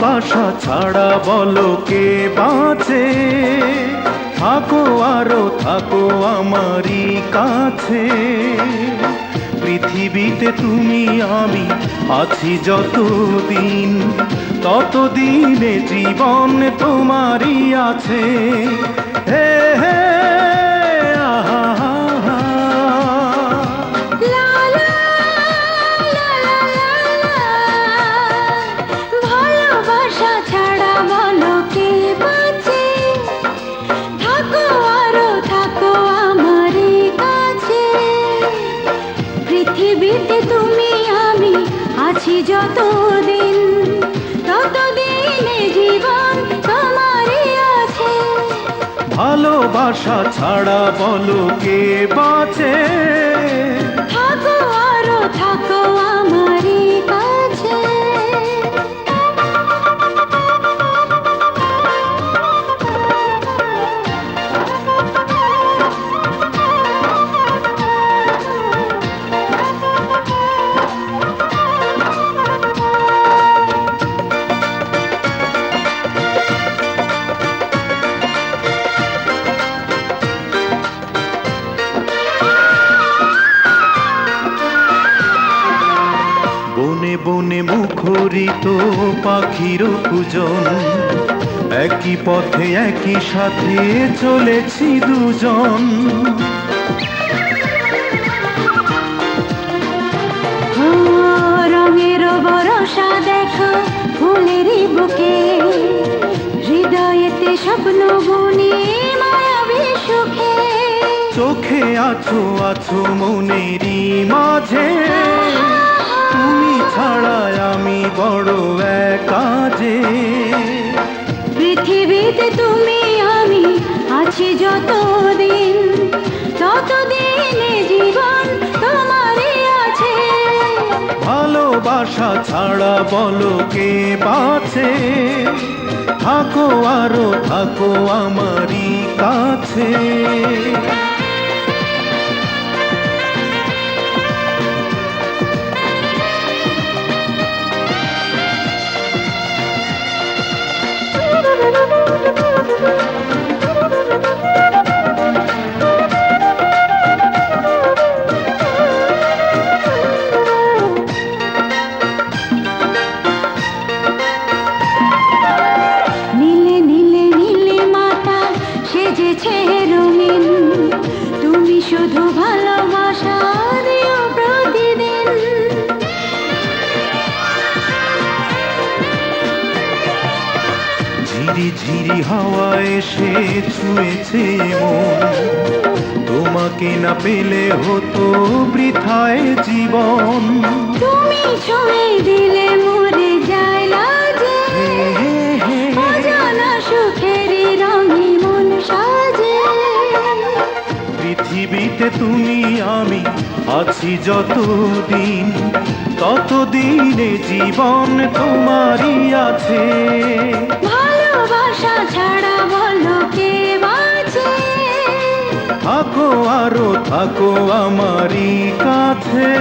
ভালোবাসা ছাড়া বলো কে বাঁচে? থাকো আরও, থাকো আমারই কাছে। পৃথিবীতে তুমি আমি আছি যতদিন, ততদিনে জীবন তোমারই আছে। হে হে যতদিন ততদিনে জীবন তোমারই আছে। ভালোবাসা ছাড়া বলো কে বাঁচে? বনে বনে মুখরিত পাখির কুজন। একই পথে একই সাথে চলেছি দুজন। রঙের বরসা দেখো ফুলেরই বুকে। হৃদয়েতে স্বপ্ন বুনি মায়াবী সুখে চোখে আছো আছো মনেরই মাঝে। তুমি ছাড়া আমি বড় একা যে। পৃথিবীতে তুমি আমি আছি যতদিন ততদিনে জীবন তোমারই আছে। ভালোবাসা ছাড়া বলো কে বাঁচে থাকো আরও থাকো আমারই কাছে। Música ঝিরি হাওয়া এসে ছুঁয়েছে মন। তোমাকে না পেলে হতো বৃথায় জীবন। তুমি ছুঁয়ে দিলে মরে যায় লাজে। অজানা সুখেরই রঙে মন সাজে। পৃথিবীতে তুমি আমি আছি যতদিন ততদিনে জীবন তোমারই আছে। ভালোবাসা ছাড়া বলো কে বাঁচে? থাকো আরও থাকো আমারই কাছে।